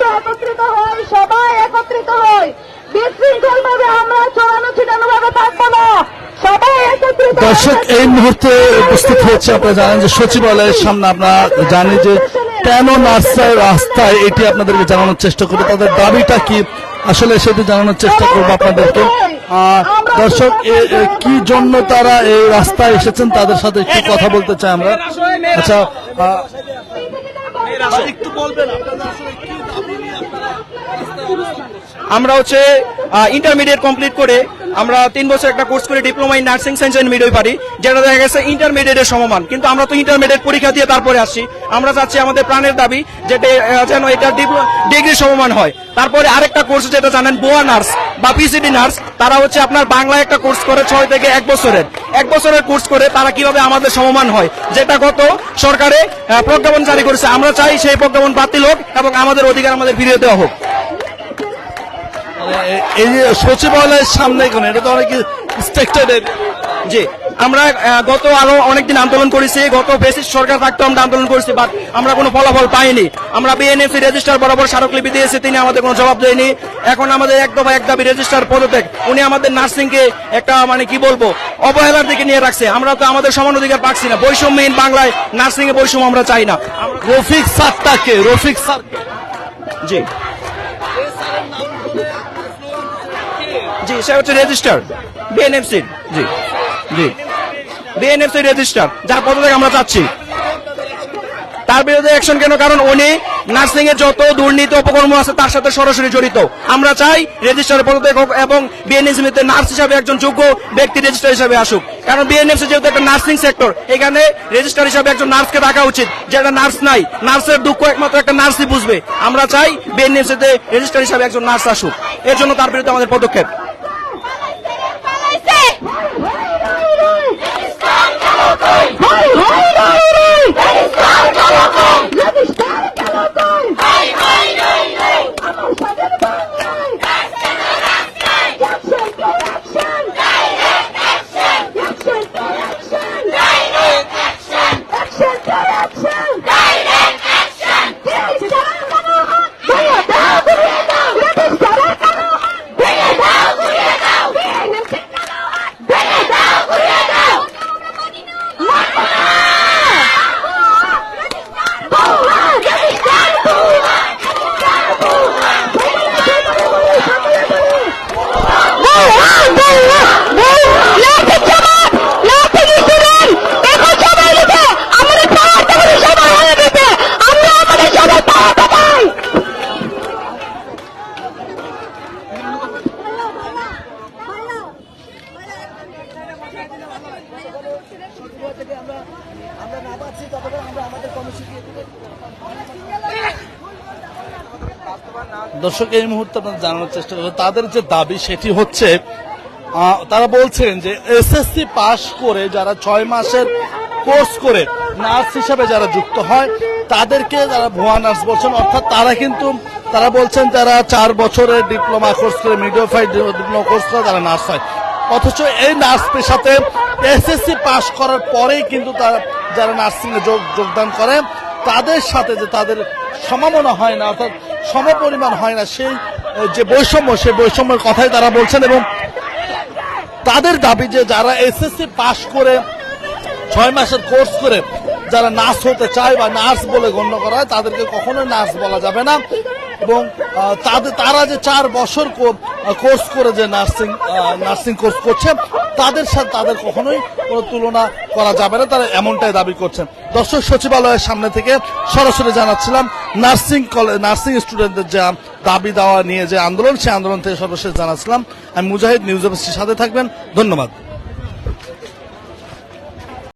নেতৃত্ব একত্রিত হয় সবাই একত্রিত হয় বিশৃঙ্খল ভাবে আমরা চড়ানো ছিটানো ভাবে থাকব না। দর্শক এই মুহূর্তে উপস্থিত হয়েছে আপনারা জানেন যে সচিবালয়ের সামনে আপনারা জানেন যে কেন নার্সার রাস্তায় এটি আপনাদেরকে জানানোর চেষ্টা করব। তাদের দাবিটা কি? আসলে সেটি জানানোর চেষ্টা করব আপনাদেরকে। দর্শক কি জন্য তারা এই রাস্তায় এসেছেন? তাদের সাথে একটু কথা বলতে চাই আমরা। আচ্ছা আমরা হচ্ছে ইন্টারমিডিয়েট কমপ্লিট করে আমরা তিন বছর একটা কোর্স করে diploma in nursing science and midwifery যেটা দেখা গেছে ইন্টারমিডিয়েটের সমমান কিন্তু আমরা তো ইন্টারমিডিয়েট পরীক্ষা দিয়ে তারপরে আসছি। আমরা চাচ্ছি আমাদের প্রাণের দাবি যেটা যেন এটা ডিগ্রি সমমান হয়। তারপরে আরেকটা কোর্স যেটা জানেন বোয়া নার্স বা পিসিডি নার্স তারা হচ্ছে আপনার বাংলায় একটা কোর্স করে ছয় থেকে এক বছরের। এক বছরের কোর্স করে তারা কীভাবে আমাদের সমমান হয়? যেটা গত সরকারে প্রজ্ঞাপন জারি করেছে। আমরা চাই সেই প্রজ্ঞাপন বাতিল হোক এবং আমাদের অধিকার আমাদের ফিরিয়ে দেওয়া হোক। এই যে সচিবালয়ের সামনে কেন এটা তো অনেক স্ট্রাকচার জি। আমরা গত আরও অনেকদিন আন্দোলন করেছি গত বেসিস সরকার থাকতে আমরা আন্দোলন করেছি বাট আমরা কোনো ফলাফল পাইনি। আমরা বিএনএফসি রেজিস্টার বরাবর স্মারকলিপি দিয়েছি তিনি আমাদের কোনো জবাব দেয়নি। এখন আমাদের এক দফা এক দাবি রেজিস্টার পদত্যাগ। উনি আমাদের নার্সিংকে একটা মানে কি বলব অবহেলার দিকে নিয়ে রাখছে। আমরা তো আমাদের সমান অধিকার পাচ্ছি না। বৈষম্যহীন বাংলায় নার্সিং এ বৈষম্য আমরা চাই না। রফিক স্যারটাকে রফিক স্যার জি। জি সে হচ্ছে রেজিস্টার বিএনএফসি জি। জি। বিএনএফসি রেজিস্টার যার আমরা চাচ্ছি। তার বিরুদ্ধে অ্যাকশন কেন? কারণ উনি নার্সিং এর যত দুর্নীতি অপকর্ম আছে, তার সাথে সরাসরি জড়িত। আমরা চাই রেজিস্টারের পদত্যাগ হোক এবং নার্স হিসাবে একজন যোগ্য ব্যক্তি রেজিস্টার হিসাবে আসুক। কারণ বিএনএফসি যেহেতু একটা নার্সিং সেক্টর এখানে রেজিস্টার হিসাবে একজন নার্সকে রাখা উচিত যেটা নার্স নাই। নার্সের দুঃখ একমাত্র একটা নার্সই বুঝবে। আমরা চাই বিএনএফসিতে রেজিস্টার হিসাবে একজন নার্স আসুক। এর জন্য তার বিরুদ্ধে আমাদের পদক্ষেপ। দর্শক, এই মুহূর্তে আপনাদের জানানোর চেষ্টা করব, তাদের যে দাবি সেটি হচ্ছে তারা বলছেন যে এসএসসি পাশ করে যারা ছয় মাসের কোর্স করে নার্স হিসাবে যারা যুক্ত হয়, তাদেরকে যারা ভুয়া নার্স বলছেন, অর্থাৎ তারা কিন্তু, তারা বলছেন যারা চার বছরের ডিপ্লোমা কোর্স করে মিডিওফাই ডিপ্লোমা কোর্স করে তারা নার্স হয়। অথচ এই নার্স পেশাতে এসএসসি পাশ করার পরেই কিন্তু তারা, যারা নার্সিং এ যোগ, যোগদান করে, তাদের সাথে যে তাদের সমামনা হয় না, অর্থাৎ সমপরিমাণ হয় না। সেই যে বৈষম্য, সেই বৈষম্যের কথাই তারা বলছেন এবং তাদের দাবি যে যারা এসএসসি পাশ করে ছয় মাসের কোর্স করে যারা নার্স হতে চায় বা নার্স বলে গণ্য করা হয়, তাদেরকে কখনোই নার্স বলা যাবে না। এবং তাদের, তারা যে চার বছর কোর্স করে যে নার্সিং নার্সিং কোর্স করছে, তাদের সাথে তাদের কখনোই কোনো তুলনা করা যাবে না। তারা এমনটাই দাবি করছেন। দর্শক সচিবালয়ের সামনে থেকে সরাসরি জানাচ্ছিলাম নার্সিং কলেজ নার্সিং স্টুডেন্টদের যে দাবি দাওয়া নিয়ে যে আন্দোলন, সেই আন্দোলন থেকে সর্বশেষ জানাচ্ছিলাম। আমি মুজাহিদ নিউজ অফিসের সাথে থাকবেন। ধন্যবাদ।